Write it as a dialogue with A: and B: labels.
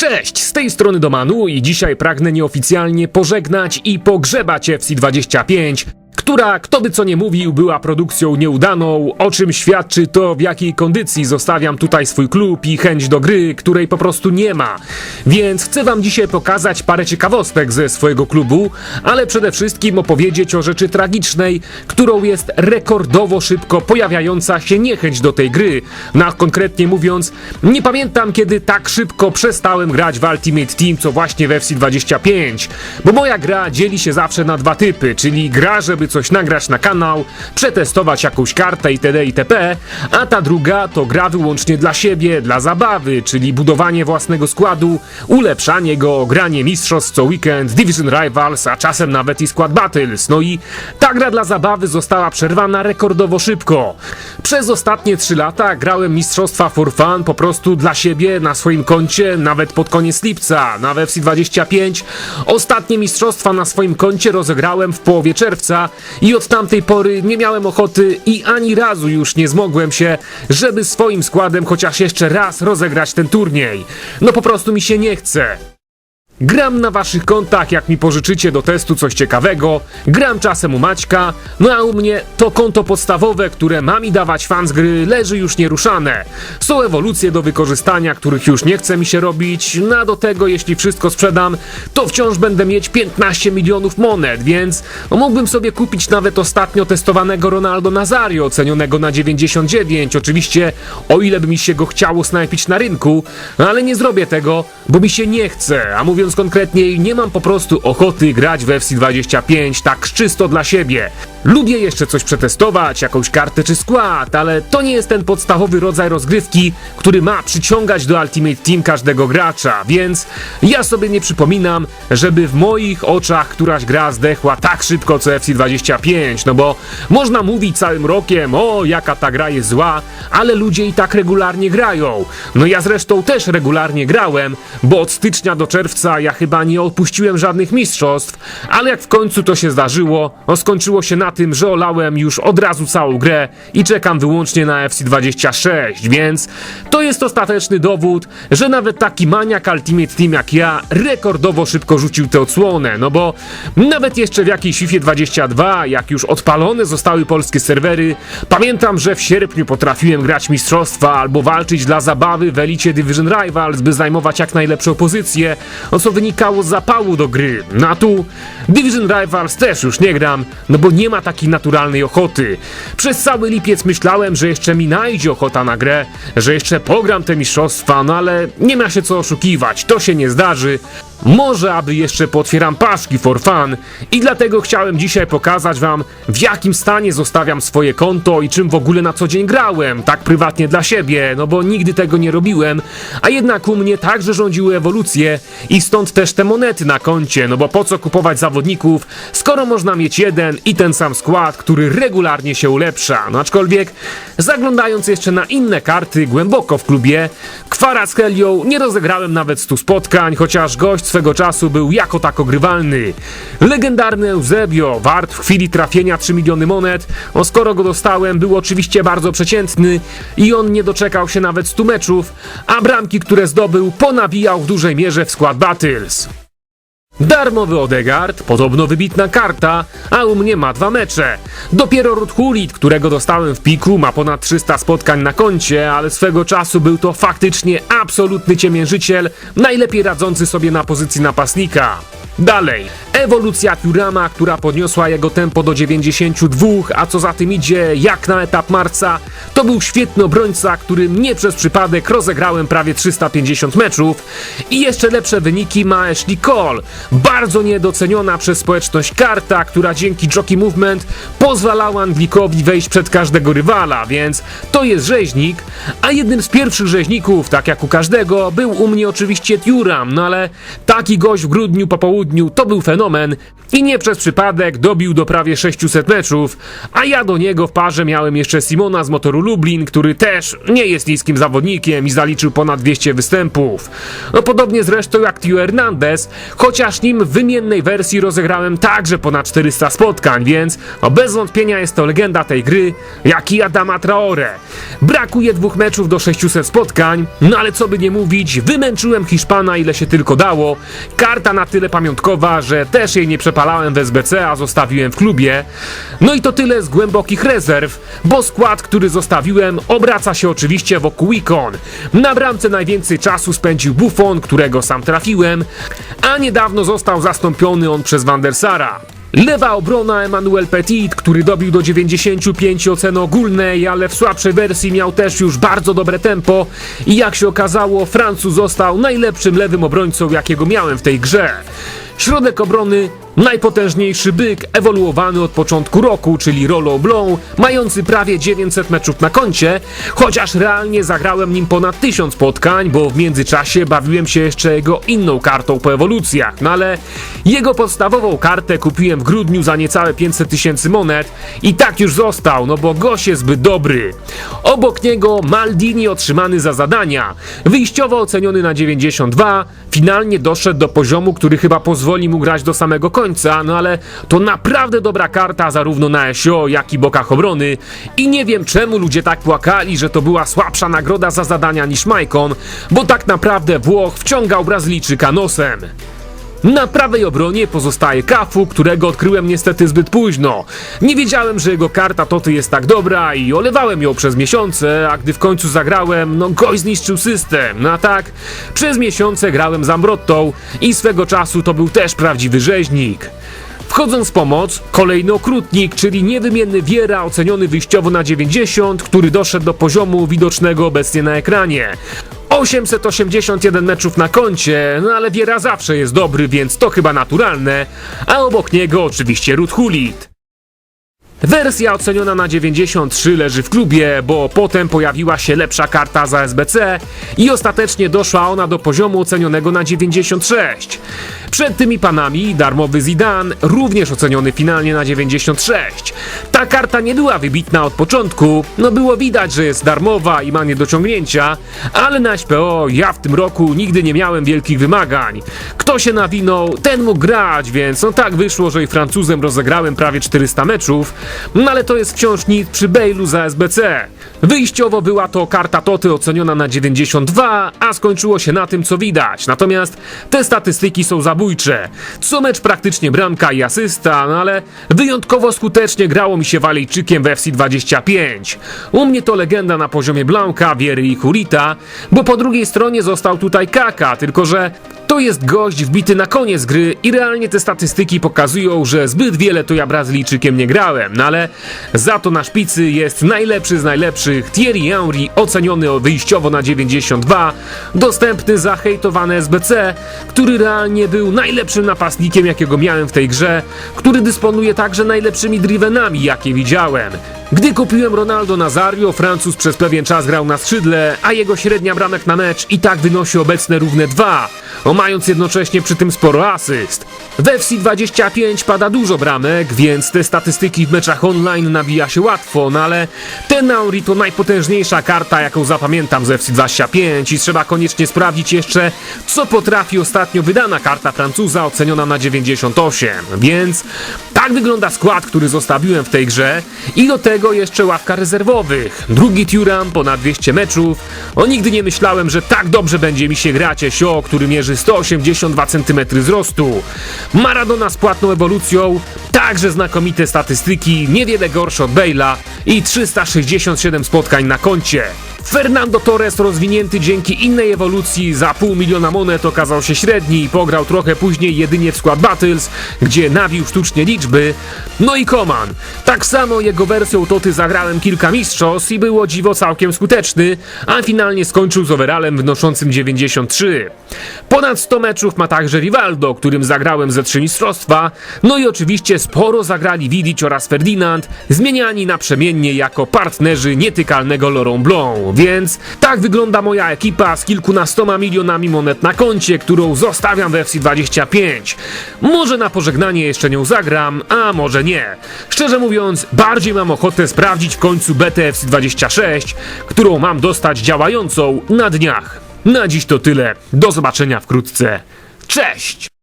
A: Cześć, z tej strony Domanu i dzisiaj pragnę nieoficjalnie pożegnać i pogrzebać FC25, która, kto by co nie mówił, była produkcją nieudaną, o czym świadczy to, w jakiej kondycji zostawiam tutaj swój klub i chęć do gry, której po prostu nie ma. Więc chcę wam dzisiaj pokazać parę ciekawostek ze swojego klubu, ale przede wszystkim opowiedzieć o rzeczy tragicznej, którą jest rekordowo szybko pojawiająca się niechęć do tej gry. No a konkretnie mówiąc, nie pamiętam kiedy tak szybko przestałem grać w Ultimate Team, co właśnie w FC25, bo moja gra dzieli się zawsze na dwa typy, czyli gra, żeby coś nagrać na kanał, przetestować jakąś kartę itd. itp., a ta druga to gra wyłącznie dla siebie, dla zabawy, czyli budowanie własnego składu, ulepszanie go, granie mistrzostw co weekend, Division Rivals, a czasem nawet i Squad Battles. No i ta gra dla zabawy została przerwana rekordowo szybko. Przez ostatnie 3 lata grałem mistrzostwa for fun po prostu dla siebie na swoim koncie, nawet pod koniec lipca, na FC25. Ostatnie mistrzostwa na swoim koncie rozegrałem w połowie czerwca i od tamtej pory nie miałem ochoty i ani razu już nie zmogłem się, żeby swoim składem chociaż jeszcze raz rozegrać ten turniej. No po prostu mi się nie chce. Gram na waszych kontach, jak mi pożyczycie do testu coś ciekawego. Gram czasem u Maćka, no a u mnie to konto podstawowe, które ma mi dawać fan z gry, leży już nieruszane. Są ewolucje do wykorzystania, których już nie chce mi się robić, no a do tego, jeśli wszystko sprzedam, to wciąż będę mieć 15 milionów monet, więc no, mógłbym sobie kupić nawet ostatnio testowanego Ronaldo Nazario, ocenionego na 99, oczywiście o ile by mi się go chciało snajpić na rynku, no ale nie zrobię tego, bo mi się nie chce, a mówiąc konkretniej, nie mam po prostu ochoty grać w FC25 tak czysto dla siebie. Lubię jeszcze coś przetestować, jakąś kartę czy skład, ale to nie jest ten podstawowy rodzaj rozgrywki, który ma przyciągać do Ultimate Team każdego gracza, więc ja sobie nie przypominam, żeby w moich oczach któraś gra zdechła tak szybko co FC25, no bo można mówić całym rokiem, o jaka ta gra jest zła, ale ludzie i tak regularnie grają. No ja zresztą też regularnie grałem, bo od stycznia do czerwca ja chyba nie odpuściłem żadnych mistrzostw, ale jak w końcu to się zdarzyło, no skończyło się na tym, że olałem już od razu całą grę i czekam wyłącznie na FC26, więc to jest ostateczny dowód, że nawet taki maniak Ultimate Team jak ja rekordowo szybko rzucił tę odsłonę, no bo nawet jeszcze w jakiejś FIFA 22, jak już odpalone zostały polskie serwery, pamiętam, że w sierpniu potrafiłem grać mistrzostwa albo walczyć dla zabawy w elicie Division Rivals, by zajmować jak najlepszą pozycję, o co wynikało z zapału do gry. No a tu Division Rivals też już nie gram, no bo nie ma takiej naturalnej ochoty. Przez cały lipiec myślałem, że jeszcze mi najdzie ochota na grę, że jeszcze pogram te mistrzostwa, no ale nie ma się co oszukiwać, to się nie zdarzy. Może aby jeszcze potwieram paszki for fun i dlatego chciałem dzisiaj pokazać wam w jakim stanie zostawiam swoje konto i czym w ogóle na co dzień grałem, tak prywatnie dla siebie, no bo nigdy tego nie robiłem, a jednak u mnie także rządziły ewolucje i stąd też te monety na koncie, no bo po co kupować zawodników, skoro można mieć jeden i ten sam skład, który regularnie się ulepsza, no aczkolwiek zaglądając jeszcze na inne karty głęboko w klubie, Kwara z Helią nie rozegrałem nawet 100 spotkań, chociaż gość swego czasu był jako tako grywalny. Legendarny Eusebio, wart w chwili trafienia 3 miliony monet, o skoro go dostałem, był oczywiście bardzo przeciętny i on nie doczekał się nawet 100 meczów, a bramki, które zdobył, ponawijał w dużej mierze w skład Battles. Darmowy Odegaard, podobno wybitna karta, a u mnie ma dwa mecze. Dopiero Ruth Hulit, którego dostałem w piku, ma ponad 300 spotkań na koncie, ale swego czasu był to faktycznie absolutny ciemiężyciel, najlepiej radzący sobie na pozycji napastnika. Dalej, ewolucja Turama, która podniosła jego tempo do 92, a co za tym idzie, jak na etap marca, to był świetny obrońca, którym nie przez przypadek rozegrałem prawie 350 meczów. I jeszcze lepsze wyniki ma Ashley Cole, bardzo niedoceniona przez społeczność karta, która dzięki Jockey Movement pozwalała Anglikowi wejść przed każdego rywala, więc to jest rzeźnik, a jednym z pierwszych rzeźników, tak jak u każdego, był u mnie oczywiście Turam, no ale taki gość w grudniu po południu to był fenomen i nie przez przypadek dobił do prawie 600 meczów, a ja do niego w parze miałem jeszcze Simona z motoru Lublin, który też nie jest niskim zawodnikiem i zaliczył ponad 200 występów. No podobnie zresztą jak Tio Hernandez, chociaż nim w wymiennej wersji rozegrałem także ponad 400 spotkań, więc no bez wątpienia jest to legenda tej gry, jak i Adama Traore. Brakuje dwóch meczów do 600 spotkań, no ale co by nie mówić, wymęczyłem Hiszpana ile się tylko dało. Karta na tyle pamiątkowa, że też jej nie przepalałem w SBC, a zostawiłem w klubie. No i to tyle z głębokich rezerw, bo skład, który zostawiłem, obraca się oczywiście wokół ikon. Na bramce najwięcej czasu spędził Buffon, którego sam trafiłem, a niedawno został zastąpiony on przez Van der Sara. Lewa obrona Emmanuel Petit, który dobił do 95 oceny ogólnej, ale w słabszej wersji miał też już bardzo dobre tempo i jak się okazało, Francuz został najlepszym lewym obrońcą, jakiego miałem w tej grze. Środek obrony najpotężniejszy byk, ewoluowany od początku roku, czyli Rollo Blanc, mający prawie 900 meczów na koncie, chociaż realnie zagrałem nim ponad 1000 spotkań, bo w międzyczasie bawiłem się jeszcze jego inną kartą po ewolucjach, no ale jego podstawową kartę kupiłem w grudniu za niecałe 500 tysięcy monet i tak już został, no bo gość jest zbyt dobry. Obok niego Maldini otrzymany za zadania, wyjściowo oceniony na 92, finalnie doszedł do poziomu, który chyba pozwoli mu grać do samego końca, no ale to naprawdę dobra karta zarówno na SO, jak i bokach obrony i nie wiem czemu ludzie tak płakali, że to była słabsza nagroda za zadania niż Maicon, bo tak naprawdę Włoch wciągał Brazylijczyka nosem. Na prawej obronie pozostaje Kafu, którego odkryłem niestety zbyt późno. Nie wiedziałem, że jego karta Toty jest tak dobra i olewałem ją przez miesiące, a gdy w końcu zagrałem, no gość zniszczył system. No a tak, przez miesiące grałem z Ambrottą i swego czasu to był też prawdziwy rzeźnik. Wchodząc w pomoc, kolejny okrutnik, czyli niewymienny Wiera oceniony wyjściowo na 90, który doszedł do poziomu widocznego obecnie na ekranie. 881 meczów na koncie, no ale Wiera zawsze jest dobry, więc to chyba naturalne, a obok niego oczywiście Ruth Hulit. Wersja oceniona na 93 leży w klubie, bo potem pojawiła się lepsza karta za SBC i ostatecznie doszła ona do poziomu ocenionego na 96. Przed tymi panami darmowy Zidane, również oceniony finalnie na 96. Ta karta nie była wybitna od początku, no było widać, że jest darmowa i ma nie do ciągnięcia, ale na SPO ja w tym roku nigdy nie miałem wielkich wymagań. Kto się nawinął, ten mógł grać, więc no tak wyszło, że i Francuzem rozegrałem prawie 400 meczów, no ale to jest wciąż nic przy Bale'u za SBC. Wyjściowo była to karta Toty oceniona na 92, a skończyło się na tym, co widać. Natomiast te statystyki są zabójcze. Co mecz praktycznie bramka i asysta, no ale wyjątkowo skutecznie grało mi się Walejczykiem w FC25. U mnie to legenda na poziomie Blanka, Wiery i Kurita, bo po drugiej stronie został tutaj Kaka, tylko że to jest gość wbity na koniec gry i realnie te statystyki pokazują, że zbyt wiele to ja Brazylijczykiem nie grałem, no ale za to na szpicy jest najlepszy z najlepszych Thierry Henry, oceniony wyjściowo na 92, dostępny za hejtowane SBC, który realnie był najlepszym napastnikiem jakiego miałem w tej grze, który dysponuje także najlepszymi drivenami jakie widziałem. Gdy kupiłem Ronaldo Nazario, Francuz przez pewien czas grał na skrzydle, a jego średnia bramek na mecz i tak wynosi obecne równe 2, o mając jednocześnie przy tym sporo asyst. W FC25 pada dużo bramek, więc te statystyki w meczach online nabija się łatwo, no ale ten Nauri to najpotężniejsza karta, jaką zapamiętam z FC25 i trzeba koniecznie sprawdzić jeszcze, co potrafi ostatnio wydana karta Francuza oceniona na 98, więc tak wygląda skład, który zostawiłem w tej grze i do tego jeszcze ławka rezerwowych. Drugi Turam, ponad 200 meczów. O nigdy nie myślałem, że tak dobrze będzie mi się grać Sio, który mierzy 182 cm wzrostu. Maradona z płatną ewolucją, także znakomite statystyki, niewiele gorsze od Bale'a i 367 spotkań na koncie. Fernando Torres rozwinięty dzięki innej ewolucji za pół miliona monet okazał się średni i pograł trochę później jedynie w skład Battles, gdzie nawił sztucznie liczby. No i Koman. Tak samo jego wersją Toty zagrałem kilka mistrzostw i było dziwo całkiem skuteczny, a finalnie skończył z overallem wnoszącym 93. Ponad 100 meczów ma także Rivaldo, którym zagrałem ze trzy mistrzostwa, no i oczywiście sporo zagrali Vidic oraz Ferdinand, zmieniani naprzemiennie jako partnerzy nietykalnego Laurent Blanc. Więc tak wygląda moja ekipa z kilkunastoma milionami monet na koncie, którą zostawiam w FC25. Może na pożegnanie jeszcze nią zagram, a może nie. Szczerze mówiąc, bardziej mam ochotę sprawdzić w końcu betę FC26, którą mam dostać działającą na dniach. Na dziś to tyle. Do zobaczenia wkrótce. Cześć!